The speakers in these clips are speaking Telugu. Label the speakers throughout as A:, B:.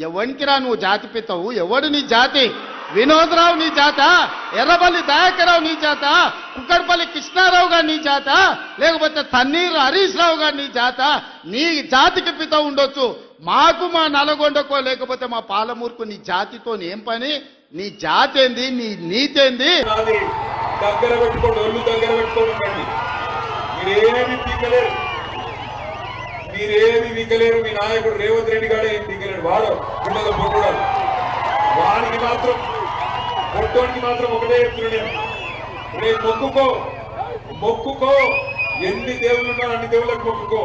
A: ఎవరికిరా నువ్వు జాతి పిత్తవు ఎవడు నీ జాతి? వినోదరావు నీ జాత? ఎర్రబల్లి దయాకరావు నీ జాత? కుక్కడపల్లి కృష్ణారావు గారు నీ జాత? లేకపోతే తన్నీరు హరీష్ రావు గారు నీ జాత? నీ జాతికి పిత ఉండొచ్చు. మాకు మా నల్గొండకో లేకపోతే మా పాలమూరుకు నీ జాతితో ఏం పని? నీ జాతి ఏంది? నీ నీతి ఏంది?
B: దగ్గర పెట్టుకోండి ఒళ్ళు దగ్గర పెట్టుకోండి. మీరేమి పీకలేరు. మీరేమి పీకలేరు మీ నాయకుడు రేవంత్ రెడ్డి గాడే ఏం పీకలేడు వాడు పిల్లల పొట్టుడాడు వాడికి మాత్రం పొట్టోడికి మాత్రం ఒకటే చెప్తున్నాడు నేను. రేపు మొక్కుకో. మొక్కుకో. ఎన్ని దేవుళ్ళు ఉన్నారు అన్ని దేవుళ్ళకి మొక్కుకో.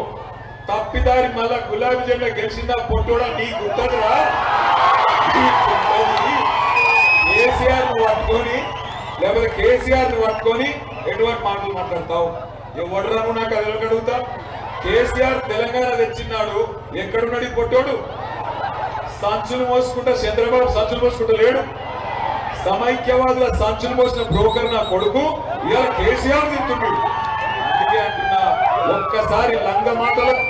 B: తప్పిదారి మళ్ళా గులాబీ జెండా గెలిచిందా పొట్టోడా నీ గుర్తదురా కేసీఆర్ను పట్టుకొని లేకపోతే కేసీఆర్ను పట్టుకొని ఎటువంటి మాటలు మాట్లాడతావు? ఎవడరాను నాకు అది ఎవరికి అడుగుతా? కేసీఆర్ తెలంగాణ తెచ్చిన్నాడు. ఎక్కడున్నాడు పొట్టోడు? సంచులు మోసుకుంటా చంద్రబాబు సంచులు మోసుకుంటా లేడు. సమైక్యవాదుల సంచులు మోసిన బ్రోకర్ నా కొడుకు. ఇలా కేసీఆర్ తింటున్నాడు అందుకే అంటున్నా ఒక్కసారి లంగ మాటలకు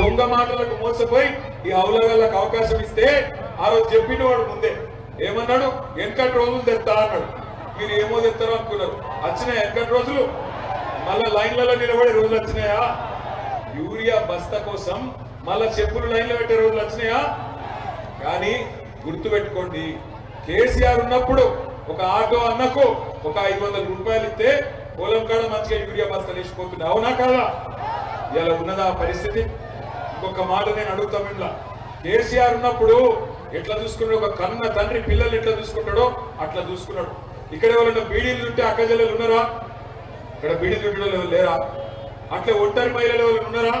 B: దొంగ మాటలకు మోసపోయి ఈ అవులగాళ్ళకు అవకాశం ఇస్తే ఆ రోజు చెప్పిన వాడు ముందే. ఏమన్నాడు? వెనకటి రోజులు తెస్తా అన్నాడు. మీరు ఏమో తెస్తారో అనుకున్నారు. వచ్చినాయి వెనకటి రోజులు? మళ్ళా లైన్లలో నిలబడే రోజులు వచ్చినాయా? యూరియా బస్తా కోసం మళ్ళా చెప్పులు లైన్లో పెట్టే రోజులు వచ్చినాయా? కానీ గుర్తుపెట్టుకోండి కేసీఆర్ ఉన్నప్పుడు ఒక ఆటో అన్నకు ఒక ఐదు వందల రూపాయలు ఇస్తే పొలం కాడ మంచిగా యూరియా బస్తాలు వేసిపోతుంది అవునా కాదా? ఇలా ఉన్నదా పరిస్థితి? ఇంకొక మాట నేను అడుగుతా మిమ్మల్ని. కేసీఆర్ ఉన్నప్పుడు ఎట్లా చూసుకున్నాడు? ఒక కన్న తండ్రి పిల్లల్ని ఎట్లా చూసుకుంటాడో అట్లా చూసుకున్నాడు. ఇక్కడ ఎవరైనా బీడీలు ఉంటే అక్క ఉన్నారా? ఇక్కడ బీడీలు ఉండడం లేరా? అట్లా ఒంటరి మహిళలు ఉన్నారా?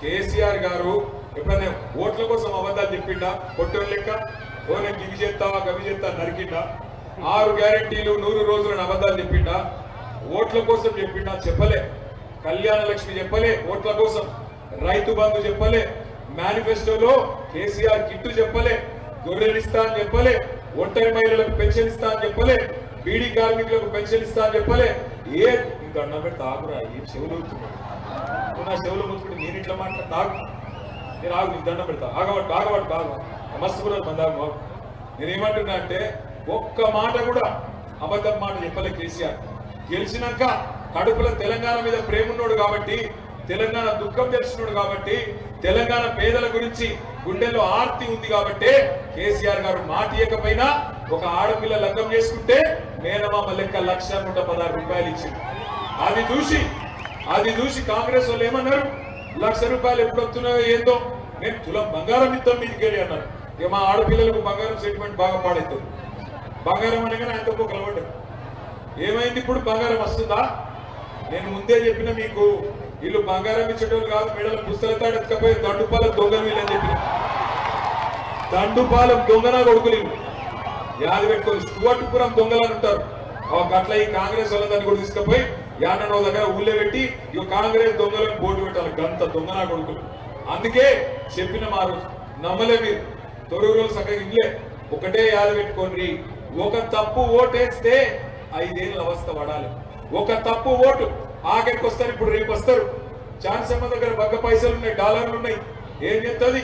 B: కేసీఆర్ గారు ఎప్పుడైనా ఓట్ల కోసం అబద్ధాలు చెప్పిండా పొట్టోని లెక్క? ఓ నేను గివి చేస్తావా గవి చేస్తా నరికిండా? ఆరు గ్యారెంటీలు నూరు రోజులను అబద్ధాలు చెప్పిండా ఓట్ల కోసం చెప్పిండా చెప్పలే. కళ్యాణ లక్ష్మి చెప్పలే ఓట్ల కోసం. రైతు బంధు చెప్పలే. మేనిఫెస్టోలో కేసీఆర్ కిట్టు చెప్పలే. గొర్రెలు ఇస్తా అని చెప్పలే. ఒంటరి మహిళలకు పెన్షన్ ఇస్తా అని చెప్పలే. బీడీ కార్మికులకు పెన్షన్ ఇస్తా అని చెప్పలే. ఏ ఇంకా అన్న పెడితే ఆగురా ఏం చెవులు అవుతున్నాడు నా చెవులు ముట్టుకుంటే నేను ఇట్లా మాట్లాడు తాగు. నేను ఆగు నీకు దండం పెడతా. ఆగబట్టు ఆగబట్టు ఆగ మస్తు కూడా మందాగు నేనేమంటున్నా అంటే ఒక్క మాట కూడా అబద్ధం మాట చెప్పలే కేసీఆర్. గెలిచినాక కడుపులో తెలంగాణ మీద ప్రేమ ఉన్నాడు కాబట్టి తెలంగాణ దుఃఖం తెలిసినాడు కాబట్టి తెలంగాణ పేదల గురించి గుండెల్లో ఆర్తి ఉంది కాబట్టి కేసీఆర్ గారు మాట ఇవ్వకపోయినా ఒక ఆడపిల్ల లగ్గం చేసుకుంటే మేనమామ లెక్క లక్ష నూట పదహారు రూపాయలు ఇచ్చింది. అది చూసి అది చూసి కాంగ్రెస్ వాళ్ళు ఏమన్నారు? లక్ష రూపాయలు ఎప్పుడు వస్తున్నాయో ఏందో? నేను తులం బంగారం ఇద్దాం మీదికి వెళ్ళి అన్నారు. ఇక మా ఆడపిల్లలకు బంగారం సెటిల్మెంట్ బాగా పాడైతుంది. బంగారం అనగానే ఆయనతో ఒక కలవడ్డారు ఏమైంది ఇప్పుడు? బంగారం వస్తుందా? నేను ముందే చెప్పిన మీకు వీళ్ళు బంగారం ఇచ్చేటోళ్ళు కాదు మెడల పుస్తల ఎత్తుకపోయి దండుపాల దొంగ వీళ్ళని చెప్పిన. దండుపాలెం దొంగనా కొడుకులు వీళ్ళు. యాద పెట్టుకొని స్టువర్ట్పురం దొంగలు అని ఉంటారు. అట్లా ఈ కాంగ్రెస్ వాళ్ళందరినీ కూడా తీసుకుపోయి యానో దగ్గర ఊళ్ళో పెట్టి ఈ కాంగ్రెస్ దొంగలను బోర్డు పెట్టాలి. గంత దొంగనా కొడుకులు. అందుకే చెప్పిన మారు నమ్మలే మీరు. తొడుగు రోజులు చక్కగా ఇల్లే ఒకటే యాద పెట్టుకోండి. ఒక తప్పు ఓటేస్తే ఐదేళ్ళ అవస్థ పడాలి. ఒక తప్పు ఓటు ఆఖరికి వస్తారు ఇప్పుడు రేపు వస్తారు. ఛాన్సమ్మ దగ్గర బగ్గ పైసలు ఉన్నాయి డాలర్లు ఉన్నాయి. ఏం చెప్తుంది?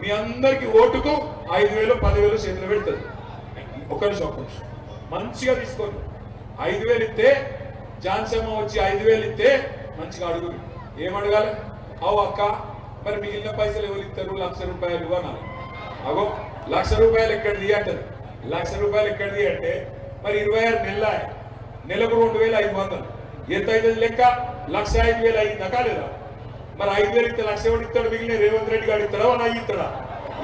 B: మీ అందరికి ఓటుకు ఐదు వేలు పదివేలు చేతులు పెడుతుంది. ఒక నిమిషం నిమిషం. మంచిగా తీసుకోండి. ఐదు వేలు ఇస్తే జాన్సమ్మ వచ్చి ఐదు వేలు ఇస్తే మంచిగా అడుగురు ఏం అడగాలి? అవు అక్క మరి మిగిలిన పైసలు ఎవరు ఇస్తారు లక్ష రూపాయలు అనాలి అగో లక్ష రూపాయలు ఎక్కడిది అంటది? లక్ష రూపాయలు ఎక్కడిది అంటే మరి ఇరవై ఆరు నెల నెలకు రెండు వేల ఐదు వందలు. ఎంత అయితే లెక్క? లక్ష ఐదు వేలు అయిందా కాలేదా? మరి ఐదు వేలు ఇస్తే లక్ష ఎవడు ఇస్తాడు మిగిలిన రేవంత్ రెడ్డి గారు ఇస్తాడా అని ఇస్తాడా?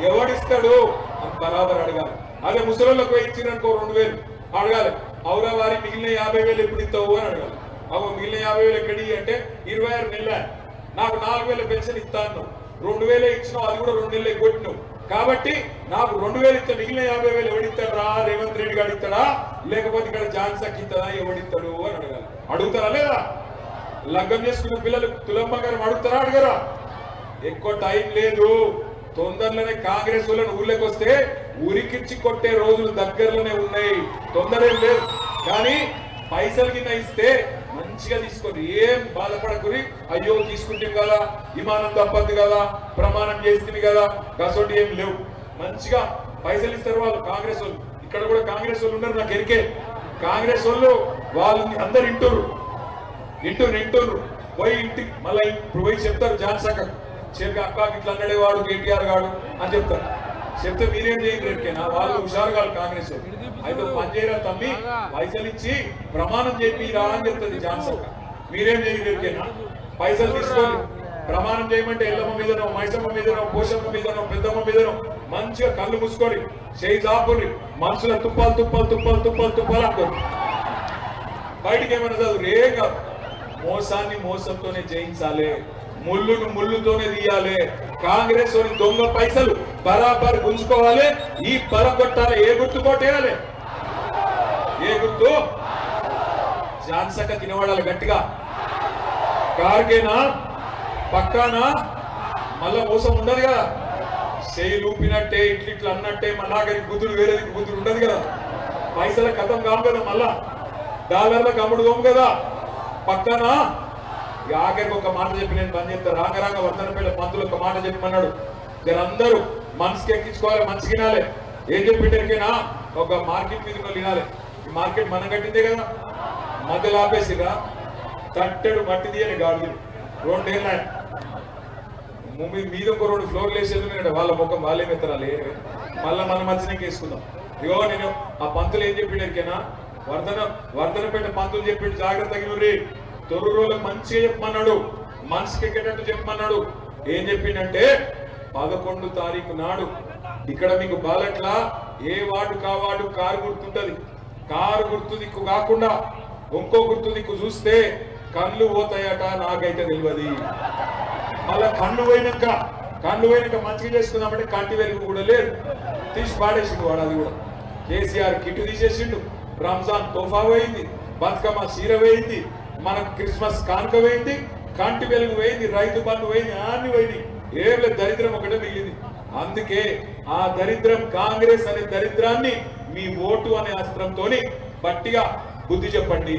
B: ఎవడిస్తాడు అని బరాబర్ అడగాలి. అదే ముసలోళ్ళకు ఇచ్చిననుకో రెండు వేలు. అడగాలి అవురా వారి మిగిలిన యాభై వేలు ఎప్పుడు ఇస్తావు అని అడగాలి. అవు మిగిలిన యాభై వేలు ఎక్కడి అంటే ఇరవై ఆరు నెలల. నాకు నాలుగు వేల పెన్షన్ ఇస్తాను రెండు వేలే ఇచ్చినావు అది కూడా రెండు నెలలు కొట్టినావు. కాబట్టి నాకు రెండు వేలు ఇస్తే మిగిలిన యాభై వేలు ఎవడిస్తాడా రేవంత్ రెడ్డి గారు ఇస్తాడా? లేకపోతే ఇక్కడ ఝాన్సక్ ఇస్తాడా? ఎవడిస్తాడు అని అడగాలి. అడుగుతారా లేదా? లగ్గం చేసుకున్న పిల్లలు తులమ్మ గారు అడుగుతారా? అడగరా. ఎక్కువ టైం లేదు. తొందరలోనే కాంగ్రెస్ వాళ్ళని ఊళ్ళకి వస్తే ఉరికిచ్చి కొట్టే రోజులు దగ్గరలోనే ఉన్నాయి. తొందరేం లేదు కానీ పైసలు కింద ఇస్తే మంచిగా తీసుకోండి. ఏం బాధపడకుని అయ్యో తీసుకుంటే కదా విమానం తప్పదు కదా ప్రమాణం చేస్తుంది కదా కసోటి ఏం లేవు. మంచిగా పైసలు ఇస్తారు వాళ్ళు కాంగ్రెస్ వాళ్ళు. ఇక్కడ కూడా కాంగ్రెస్ వాళ్ళు ఉన్నారు నాకు ఎరికే. కాంగ్రెస్ వాళ్ళు వాళ్ళు అందరు ఇంటూరు ఇంటూరు ఇంటూరు పోయి ఇంటికి మళ్ళీ ఇప్పుడు పోయి చెప్తారు జాన్సక్క చెప్పి అక్క ఇట్లా అన్నాడే వాడు కేటీఆర్ గాడు అని చెప్తారు. చెప్తే మీరేం చేయండి రేపుకేనా వాళ్ళు హుషారు కాదు కాంగ్రెస్. అయితే పనిచేయరా తమ్మి? పైసలు ఇచ్చి ప్రమాణం చెప్పి రా అని చెప్తుంది జాన్సక్క మీరేం చేయండి రేపుకేనా పైసలు తీసుకోండి. ప్రమాణం చేయమంటే ఎల్లమ్మ మీదనో మైసమ్మ మీదనో పోషమ్మ మీదనో పెద్దమ్మ మీదనో మంచిగా కళ్ళు మూసుకొని చేయి దాపుని మనుషుల తుప్పాలు తుప్పాలు తుప్పాలు తుప్పాలు తుప్పాలు అనుకోరు బయటికి ఏమైనా చదువు? రే కాదు. మోసాన్ని మోసంతోనే జయించాలి. ముళ్ళును ముళ్ళుతోనే తీయాలి. కాంగ్రెస్ వారి దొంగ పైసలు బరాబర్ గుంజుకోవాలి. ఈ పరగొట్టాలి ఏ గుర్తు కొట్టేయాలి? ఏ గుర్తు? జాన్సక తినవాడాలి గట్టిగా. కార్గేనా? పక్కానా? మళ్ళా మోసం ఉండదు కదా. చేయి లూపినట్టే ఇట్లు ఇట్లా అన్నట్టే మళ్ళాగరి బుద్ధులు వేరేది బుద్ధులు ఉండదు కదా. పైసల కథం కాదు కదా మళ్ళా. డాలర్లకు అమ్ముడు కదా. పక్కన? ఆఖరికి ఒక మాట చెప్పి నేను పని చెప్తా రాంగరాంగ వర్ధనపేట పంతులు ఒక మాట చెప్పమన్నాడు. అందరూ మనసుకి ఎక్కించుకోవాలి మనసుకి వినాలి. ఏం చెప్పిండరికైనా ఒక మార్కెట్ మీద ఉన్న వినాలి ఈ మార్కెట్ మనం కట్టిందే కదా. మధ్యలో ఆపేసిగా తట్టెడు మట్టి తీయని గాడులు రెండేళ్ళ ముందు మీద ఒక రెండు ఫ్లోర్లు వేసేది వాళ్ళ ముఖం వాళ్ళే మెత్తరాలి మళ్ళీ మనం మంచిగా వేసుకుందాం. ఇగో నేను ఆ పంతులు ఏం చెప్పిండు వర్ధన వర్ధనపేట పంతులు చెప్పిండు జాగ్రత్తగా తొలి తొరు మంచిగా చెప్పమన్నాడు. మనసుకి ఎక్కేటట్టు చెప్పమన్నాడు. ఏం చెప్పిండంటే పదకొండు తారీఖు నాడు ఇక్కడ మీకు బాలట్ల ఏ వార్డు కా వార్డు కారు గుర్తుంటది. కారు గుర్తు దిక్కు కాకుండా ఇంకో గుర్తు దిక్కు చూస్తే కళ్ళు పోతాయట నాకైతే తెలియదు మళ్ళా కన్ను పోయినాక కన్ను పోయినాక మంచిగా చేసుకుందామంటే కంటి వెలుగు కూడా లేదు. తీసి పాడేసిండు వాడు అది కూడా. కేసీఆర్ కిట్టు తీసేసిండు. రంజాన్ తోఫా పోయింది. బతుకమ్మ చీర పోయింది. మనకు క్రిస్మస్ కానుక పోయింది కంటి వెలుగు పోయింది రైతు బంధు పోయింది అన్ని పోయింది ఏం లేదు దరిద్రం ఒకటే మిగిలింది. అందుకే ఆ దరిద్రం కాంగ్రెస్ అనే దరిద్రాన్ని మీ ఓటు అనే అస్త్రంతోని బట్టిగా బుద్ధి చెప్పండి.